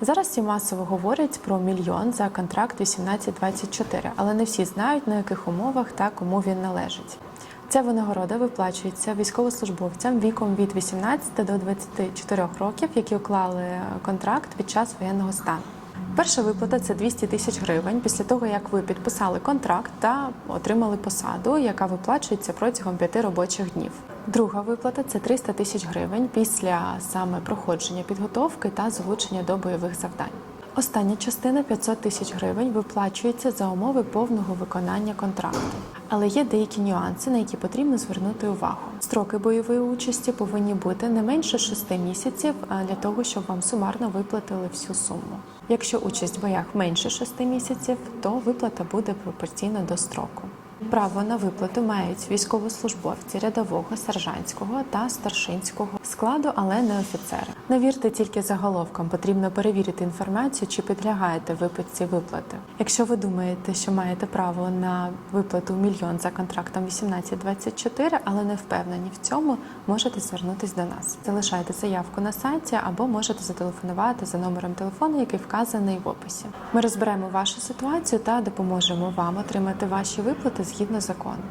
Зараз всі масово говорять про мільйон за контракт 18-24, але не всі знають на яких умовах та кому він належить. Ця винагорода виплачується військовослужбовцям віком від 18 до 24 років, які уклали контракт під час воєнного стану. Перша виплата це 200 тисяч гривень після того, як ви підписали контракт та отримали посаду, яка виплачується протягом п'яти робочих днів. Друга виплата це 300 тисяч гривень після саме проходження підготовки та залучення до бойових завдань. Остання частина 500 тисяч гривень виплачується за умови повного виконання контракту. Але є деякі нюанси, на які потрібно звернути увагу. Строки бойової участі повинні бути не менше 6 місяців для того, щоб вам сумарно виплатили всю суму. Якщо участь в боях менше 6 місяців, то виплата буде пропорційна до строку. Право на виплату мають військовослужбовці рядового, сержантського та старшинського складу, але не офіцери. Не вірте тільки заголовкам, потрібно перевірити інформацію, чи підлягаєте виплатці виплати. Якщо ви думаєте, що маєте право на виплату мільйон за контрактом 1824, але не впевнені в цьому, можете звернутись до нас. Залишайте заявку на сайті або можете зателефонувати за номером телефону, який вказаний в описі. Ми розберемо вашу ситуацію та допоможемо вам отримати ваші виплати згідно закону.